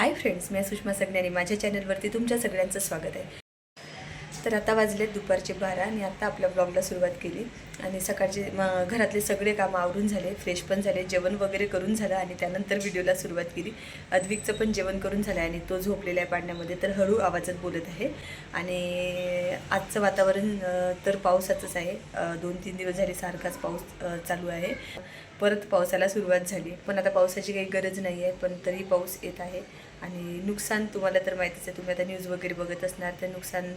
Hi friends मी सुषमा सगण्याने. माझ्या चॅनलवरती तुमच्या सगळ्यांचं स्वागत आहे. तर आता वाजले दुपारचे बारा आणि आता आपल्या ब्लॉगला सुरुवात केली. आणि सकाळचे घरातले सगळे कामं आवरून झाले फ्रेश पण झाले जेवण वगैरे करून झालं आणि त्यानंतर व्हिडिओला सुरुवात केली. अद्विकचं पण जेवण करून झालं आहे आणि तो झोपलेला आहे पाडण्यामध्ये तर हळू आवाजात बोलत आहे. आणि आजचं वातावरण तर पावसाचंच आहे. दोन तीन दिवस झाले सारखाच पाऊस चालू आहे. परत पावसाला सुरुवात झाली. पण आता पावसाची काही गरज नाही आहे पण तरी पाऊस येत आहे. आणि नुकसान तुम्हाला तर माहितीच आहे तुम्ही आता न्यूज वगैरे बघत असणार तर नुकसान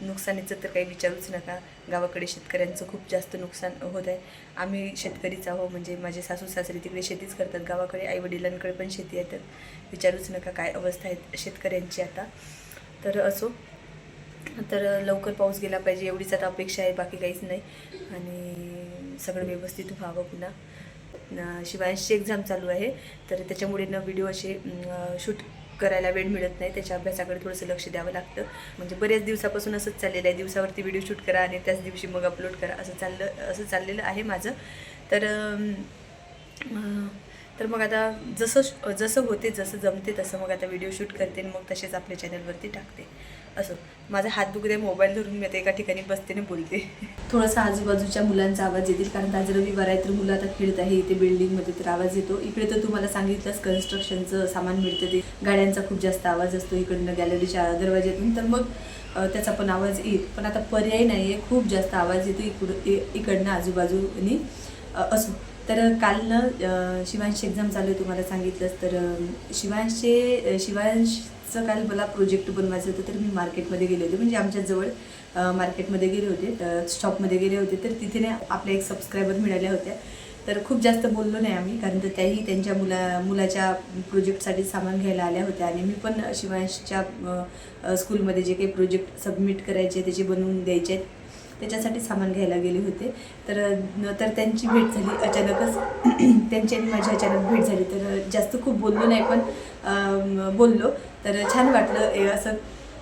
नुकसानीचं तर काही विचारूच नका. गावाकडे शेतकऱ्यांचं खूप जास्त नुकसान होत आहे. आम्ही शेतकरीच आहो म्हणजे माझे सासू सासरे तिकडे शेतीच करतात गावाकडे आईवडिलांकडे पण शेती आहे तर विचारूच नका काय अवस्था आहे शेतकऱ्यांची आता. तर असो तर लवकर पाऊस गेला पाहिजे एवढीच आता अपेक्षा आहे बाकी काहीच नाही. आणि सगळं व्यवस्थित व्हावं पुन्हा. शिवांशची एक्झाम चालू आहे. तर त्याच्यामुळे न व्हिडिओ असे शूट करायला वेळ मिळत नाही. त्याच्या अभ्यासाकडे थोडंसं लक्ष द्यावं लागतं. म्हणजे बऱ्याच दिवसापासून असंच चाललेलं आहे. दिवसावरती व्हिडिओ शूट करा आणि त्याच दिवशी मग अपलोड करा. असं चाललं असं चाललेलं आहे माझं. तर तर मग आता जसं जसं होते जसं जमते तसं मग आता व्हिडिओ शूट करते आणि मग तसेच आपल्या चॅनलवरती टाकते. असं. माझा हात दुखते मोबाईल धरून मी आता एका ठिकाणी बसते आणि बोलते. थोडासा आजूबाजूच्या मुलांचा आवाज येतील कारण आज रविवार आहे तर मुलं आता खेळत आहे इथे बिल्डिंगमध्ये तर आवाज येतो. इकडे तर तुम्हाला सांगितलंच कन्स्ट्रक्शनचं सामान मिळतं ते गाड्यांचा खूप जास्त आवाज असतो इकडनं गॅलरीच्या दरवाज्यातून. तर मग त्याचा पण आवाज येईल. पण आता पर्याय नाही आहे खूप जास्त आवाज येतो इकडं इकडनं आजूबाजूनी अ, असो. तर काल ना शिवांशची एक्झाम चालू आहे तुम्हाला सांगितलंच तर शिवांशचे शिवांशचं काल मला प्रोजेक्ट बनवायचं होतं तर मी मार्केटमध्ये गेले होते. म्हणजे आमच्याजवळ मार्केटमध्ये गेले होते तर शॉपमध्ये गेले होते तर तिथे ना आपल्या एक सबस्क्रायबर मिळाल्या होत्या. तर खूप जास्त बोललो नाही आम्ही कारण तर त्याही त्यांच्या मुला मुलाच्या प्रोजेक्टसाठी सामान घ्यायला आल्या होत्या. आणि मी पण शिवांशच्या स्कूलमध्ये जे काही प्रोजेक्ट सबमिट करायचे त्याचे बनवून द्यायचे आहेत त्याच्यासाठी सामान घ्यायला गेले होते. तर तर त्यांची भेट झाली. अचानकच त्यांची आणि माझी अचानक भेट झाली. तर जास्त खूप बोललो नाही पण बोललो. तर छान वाटलं. असं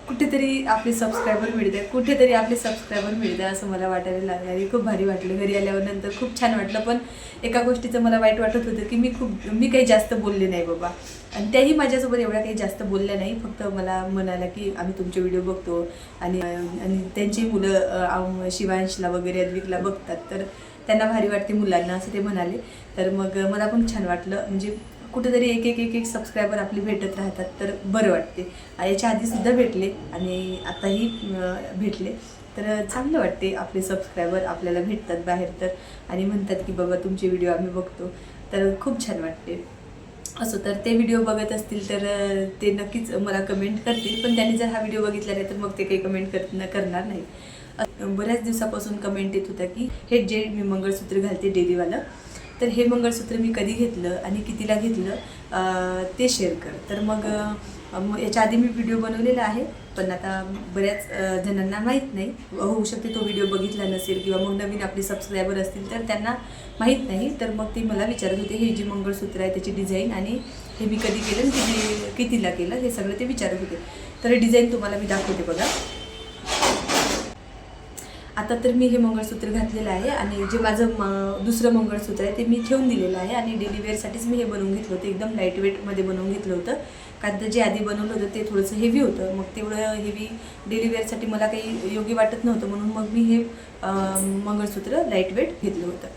कुठेतरी आपले सबस्क्रायबर मिळते कुठेतरी आपले सबस्क्रायबर मिळते असं मला वाटायला लागलं. आणि खूप भारी वाटलं. घरी आल्यावर नंतर खूप छान वाटलं. पण एका गोष्टीचं मला वाईट वाटत होतं की मी खूप मी काही जास्त बोलले नाही बाबा. आणि त्याही माझ्यासोबत एवढ्या काही जास्त बोलल्या नाही. फक्त मला म्हणाला की आम्ही तुमचे व्हिडिओ बघतो. आणि आणि त्यांची मुलं शिवांशला वगैरे अद्विकला बघतात. तर त्यांना भारी वाटते मुलांना असं ते म्हणाले. तर मग मला पण छान वाटलं. म्हणजे कुठेतरी एक एक एक एक सबस्क्रायबर आपली भेटत राहतात तर बरं वाटते. याच्या आधीसुद्धा भेटले आणि आताही भेटले. तर चांगलं वाटते आपले सबस्क्रायबर आपल्याला भेटतात बाहेर तर. आणि म्हणतात की बाबा तुमचे व्हिडिओ आम्ही बघतो. तर खूप छान वाटते. असो तर ते व्हिडिओ बघत असतील तर ते नक्कीच मला कमेंट करतील. पण त्यांनी जर हा व्हिडिओ बघितला नाही तर मग ते काही कमेंट कर करणार नाही बऱ्याच दिवसापासून कमेंट येत होता की हे जे मी मंगळसूत्र घालते डेलीवालं तर हे मंगळसूत्र मी कधी घेतलं आणि कितीला घेतलं ते शेअर कर. तर मग याच्या आधी मी व्हिडिओ बनवलेला आहे पण आता बऱ्याच जणांना माहीत नाही. हो, होऊ शकते तो व्हिडिओ बघितला नसेल किंवा मग नवीन आपले सबस्क्रायबर असतील तर त्यांना माहीत नाही. तर मग ते मला विचारत होते हे जे मंगळसूत्र आहे त्याची डिझाईन आणि हे मी कधी केलं आणि किती कितीला केलं? हे सगळं ते विचारत होते. तर डिझाईन तुम्हाला मी दाखवते बघा. आता तर मी हे मंगळसूत्र घातलेलं आहे आणि जे माझं म दुसरं मंगळसूत्र आहे ते मी ठेवून दिलेलं आहे आणि डेली वेअरसाठीच मी हे बनवून घेतलं होतं. एकदम लाइट वेटमध्ये बनवून घेतलं होतं. कारण तर जे आधी बनवलं होतं ते थोडंसं हेवी होतं. मग तेवढं हेवी डेली वेअरसाठी मला काही योग्य वाटत नव्हतं. म्हणून मग मी हे मंगळसूत्र लाइट वेट घेतलं होतं.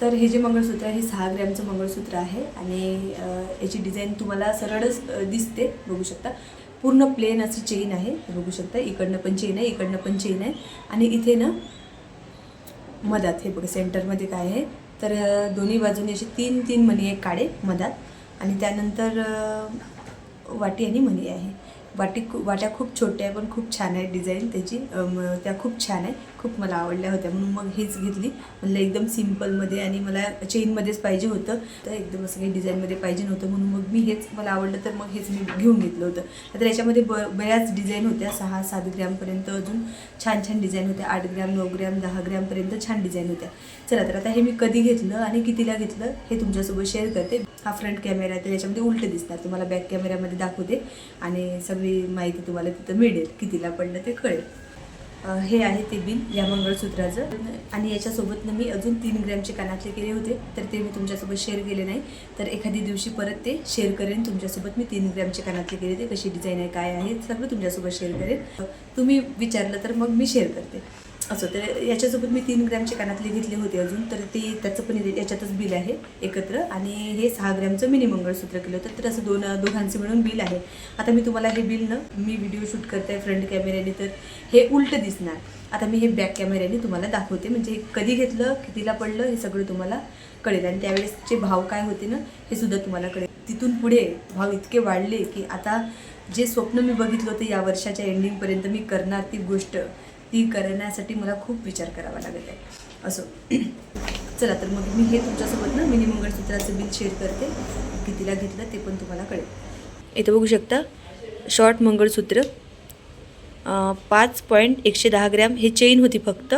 तर हे जे मंगळसूत्र आहे हे सहा ग्रॅमचं मंगळसूत्र आहे आणि याची डिझाईन तुम्हाला सरळच दिसते. बघू शकता. पूर्ण प्लेन अशी चेन आहे. बघू शकता इकडनं पण चेन आहे इकडनं पण चेन आहे. आणि इथे ना मधात हे बघा सेंटरमध्ये काय आहे? तर दोन्ही बाजूने असे तीन तीन मणी आहे काळे मधात. आणि त्यानंतर वाटी आणि मणी आहे. वाटी वाट्या खूप छोट्या आहे पण खूप छान आहे डिझाईन त्याची. त्या खूप छान आहे. खूप मला आवडल्या होत्या. म्हणून मग हेच घेतली. म्हणलं एकदम सिम्पलमध्ये आणि मला चेनमध्येच पाहिजे होतं. तर एकदम असं काही डिझाईनमध्ये पाहिजे नव्हतं. म्हणून मग मी हेच मला आवडलं तर मग हेच मी घेऊन घेतलं होतं. तर याच्यामध्ये ब बऱ्याच डिझाईन होत्या. सहा सात ग्रॅमपर्यंत अजून छान छान डिझाईन होत्या. आठ ग्रॅम नऊ ग्रॅम दहा ग्रॅमपर्यंत छान डिझाईन होत्या. चला तर आता हे मी कधी घेतलं आणि कितीला घेतलं हे तुमच्यासोबत शेअर करते. हा फ्रंट कॅमेरा आहे तर याच्यामध्ये उलटं दिसणार. तुम्हाला बॅक कॅमेऱ्यामध्ये दाखवते आणि सगळी माहिती तुम्हाला तिथं मिळेल. कितीला पडलं ते कळेल. हे आहे ते बिल या मंगळसूत्राचं. आणि याच्यासोबत मी अजून तीन ग्रॅमचे कानातले केले होते तर ते मी तुमच्यासोबत शेअर केले नाही. तर एखादी दिवशी परत ते शेअर करेन तुमच्यासोबत मी तीन ग्रॅमचे कानातले केले ते कशी डिझाईन आहे काय आहे सगळं तुमच्यासोबत शेअर करेन. तुम्ही विचारलं तर मग मी शेअर करते. असं तर याच्यासोबत मी तीन ग्रॅमचे कानातले घेतले होते अजून तर ते त्याचं पण याच्यातच बिल आहे एकत्र. आणि हे सहा ग्रॅमचं मिनी मंगळसूत्र केलं होतं तर असं दोन दोघांचं मिळून बिल आहे. आता मी तुम्हाला हे बिल ना मी व्हिडिओ शूट करते फ्रंट कॅमेऱ्याने तर हे उलटं दिसणार. आता मी हे बॅक कॅमेऱ्याने तुम्हाला दाखवते म्हणजे कधी घेतलं कितीला पडलं हे सगळं तुम्हाला कळेल. आणि त्यावेळेसचे भाव काय होते ना हे सुद्धा तुम्हाला कळेल. तिथून पुढे भाव इतके वाढले की आता जे स्वप्न मी बघितलं होतं या वर्षाच्या एंडिंगपर्यंत मी करणार ती गोष्ट ती करण्यासाठी मला खूप विचार करावा लागत आहे. असो. चला तर मग मी हे तुमच्यासोबत ना मिनी मंगळसूत्राचं बिल शेअर करते. कितीला घेतलं ते पण तुम्हाला कळेल. इथं बघू शकता शॉर्ट मंगळसूत्र पाच पॉईंट एकशे दहा ग्रॅम हे चेन होती फक्त.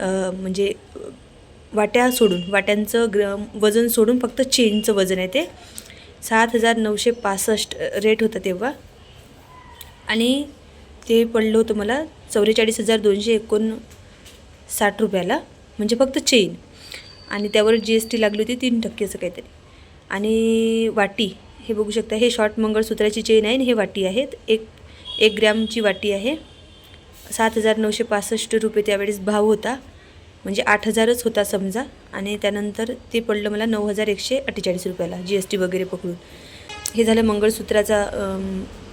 म्हणजे वाट्या सोडून वाट्यांचं ग्र वजन सोडून फक्त चेनचं वजन आहे ते. सात हजार नऊशे पासष्ट रेट होता तेव्हा. आणि ते पडलं होतं मला चौवेचाळीस हजार दोनशे एकोण साठ रुपयाला. म्हणजे फक्त चेन आणि त्यावर जी एस टी लागली होती तीन टक्केचं काहीतरी. आणि वाटी हे बघू शकता हे शॉर्ट मंगळसूत्राची चेन आहे आणि हे वाटी आहेत. एक एक ग्रॅमची वाटी आहे. सात हजार नऊशे पासष्ट रुपये त्यावेळेस भाव होता. म्हणजे आठ हजारच होता समजा. आणि त्यानंतर ते पडलं मला नऊ हजार एकशे अठ्ठेचाळीस रुपयाला जी एस टी वगैरे पकडून. हे झालं मंगळसूत्राचा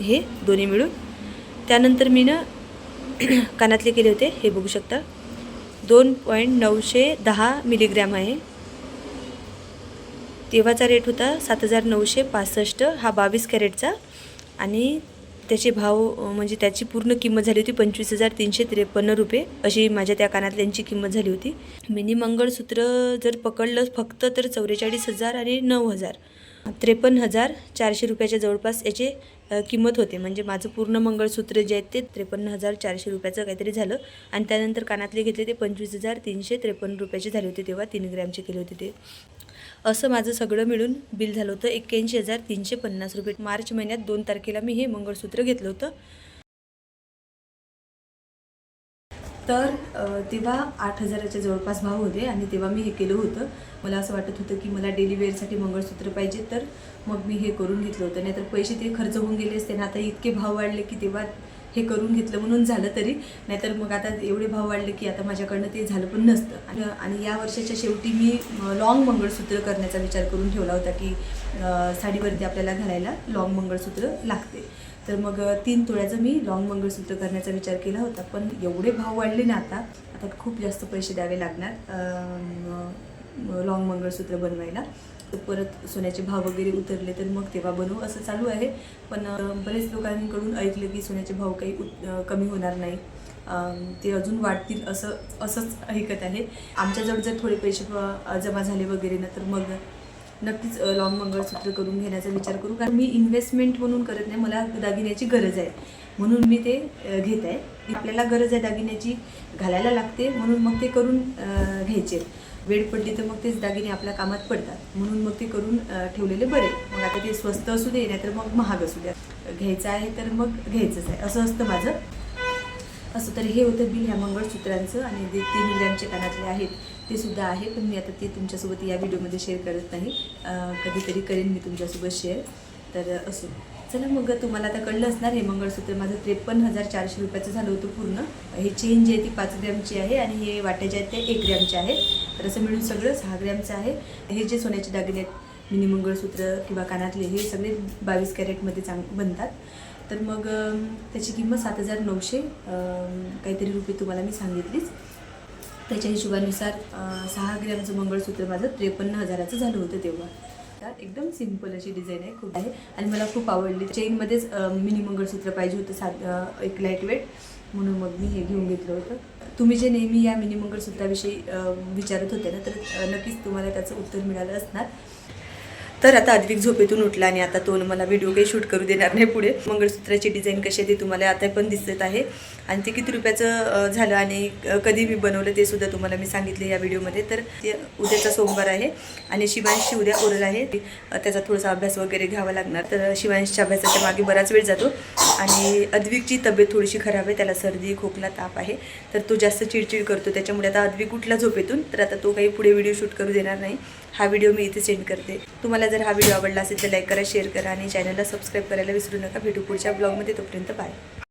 हे दोन्ही मिळून. त्यानंतर मी ना कानातले केले होते हे बघू शकता. दोन पॉईंट नऊशे दहा मिलीग्रॅम आहे. तेव्हाचा रेट होता सात हजार नऊशे पासष्ट हा बावीस कॅरेटचा. आणि त्याचे भाव म्हणजे त्याची पूर्ण किंमत झाली होती पंचवीस हजार तीनशे त्रेपन्न रुपये अशी माझ्या त्या कानातल्यांची किंमत झाली होती. मिनी मंगळसूत्र जर पकडलं फक्त तर चौवेचाळीस हजार आणि नऊ हजार. त्रेपन्न हजार चारशे रुपयाच्या जवळपास याचे किंमत होते. म्हणजे माझं पूर्ण मंगळसूत्र जे आहेत ते त्रेपन्न हजार चारशे रुपयाचं काहीतरी झालं. आणि त्यानंतर कानातले घेतले ते पंचवीस हजार तीनशे त्रेपन्न रुपयाचे झाले होते तेव्हा तीन ग्रॅमचे केले होते ते. असं माझं सगळं मिळून बिल झालं होतं. एक्क्याऐंशी हजार तीनशे पन्नास रुपये. मार्च महिन्यात दोन तारखेला मी हे मंगळसूत्र घेतलं होतं. तर तेव्हा आठ हजाराच्या जवळपास भाव होते आणि तेव्हा मी हे केलं होतं. मला असं वाटत होतं की मला डेली वेअरसाठी मंगळसूत्र पाहिजे तर मग मी हे करून घेतलं होतं. नाहीतर पैसे ते खर्च होऊन गेले असते ना आता इतके भाव वाढले की तेव्हा हे करून घेतलं म्हणून झालं तरी. नाहीतर मग आता एवढे भाव वाढले की आता माझ्याकडनं ते झालं पण नसतं. आणि आणि या वर्षाच्या शेवटी मी लॉंग मंगळसूत्र करण्याचा विचार करून ठेवला होता की साडीवरती आपल्याला घालायला लॉंग मंगळसूत्र लागते. तर मग तीन तोळ्याचं मी लॉंग मंगळसूत्र करण्याचा विचार केला होता. पण एवढे भाव वाढले ना आता आता खूप जास्त पैसे द्यावे लागणार लॉंग मंगळसूत्र बनवायला. तर परत सोन्याचे भाव वगैरे उतरले तर मग तेव्हा बनवू असं चालू आहे. पण बरेच लोकांकडून ऐकलं की सोन्याचे भाव काही उत कमी होणार नाही. ते अजून वाढतील असं असंच ऐकत आहे. आमच्याजवळ जर थोडे पैसे जमा झाले वगैरे ना तर मग नक्कीच लॉंग मंगळसूत्र करून घेण्याचा विचार करू. कारण मी इन्व्हेस्टमेंट म्हणून करत नाही मला दागिन्याची गरज आहे. म्हणून मी ते घेत आहे. आपल्याला गरज आहे दागिन्याची घालायला लागते म्हणून मग ते करून घ्यायचे. वेळ पडली तर मग तेच दागिने आपल्या कामात पडतात. म्हणून मग ते करून ठेवलेले बरे. मग आता ते स्वस्त असू दे नाही तर मग महाग असू द्या. घ्यायचं आहे तर मग घ्यायचंच आहे. असं असतं माझं. असं तर हे होतं बिल ह्या मंगळसूत्रांचं आणि जे तीन ग्रॅमचे कानातले आहेत ते सुद्धा आहे पण मी आता ते तुमच्यासोबत या व्हिडिओमध्ये शेअर करत नाही. कधीतरी करेन मी तुमच्यासोबत शेअर. तर असो. चला मग तुम्हाला आता कळलं असणार हे मंगळसूत्र माझं त्रेपन्न हजार चारशे रुपयाचं झालं होतं पूर्ण. हे चेन जी आहे ती पाच ग्रॅमची आहे आणि हे वाट्या जे आहेत ते एक ग्रॅमचे आहेत. तर असं मिळून सगळं सहा ग्रॅमचं आहे. हे जे सोन्याचे दागिने आहेत मिनी मंगळसूत्र किंवा कानातले हे सगळे बावीस कॅरेटमध्ये चांग बनतात. तर मग त्याची किंमत सात हजार नऊशे काहीतरी रुपये तुम्हाला मी सांगितलीच. त्याच्या हिशोबानुसार सहा ग्रॅमचं मंगळसूत्र माझं त्रेपन्न हजाराचं झालं होतं तेव्हा. त्यात एकदम सिंपल अशी डिझाईन आहे खूप आहे. आणि मला खूप आवडली. चेनमध्येच मिनी मंगळसूत्र पाहिजे होतं सात एक लाइट वेट म्हणून मग मी हे घेऊन घेतलं होतं. तुम्ही जे नेहमी या मिनी मंगळसूत्राविषयी विचारत होते ना तर नक्कीच तुम्हाला त्याचं उत्तर मिळालं असणार. तर आता अधिक झोपेतून उठला आणि आता तो मला व्हिडिओ काही शूट करू देणार नाही पुढे. मंगळसूत्राची डिझाईन कशी आहे ते तुम्हाला आता पण दिसत आहे. आणि ते किती रुपयाचं झालं आणि कधी मी बनवलं ते सुद्धा तुम्हाला मी सांगितले या व्हिडिओमध्ये तर ते उद्याचा सोमवार आहे आणि शिवांशी उद्या ओरल आहे. त्याचा थोडासा अभ्यास वगैरे घ्यावा लागणार. तर शिवांशच्या अभ्यासाच्या मागे बराच वेळ जातो. आणि अद्विकची तब्येत थोडीशी खराब आहे त्याला सर्दी खोकला ताप आहे. तर तो जास्त चिडचिड करतो. त्याच्यामुळे आता अद्विक उठला झोपेतून. तर आता तो काही पुढे व्हिडिओ शूट करू देणार नाही. हा व्हिडिओ मी इथे सेंड करते. तुम्हाला जर हा व्हिडिओ आवडला असेल तर लाईक करा शेअर करा आणि चॅनलला सबस्क्राईब करायला विसरू नका. भेटू पुढच्या ब्लॉगमध्ये तोपर्यंत बाय.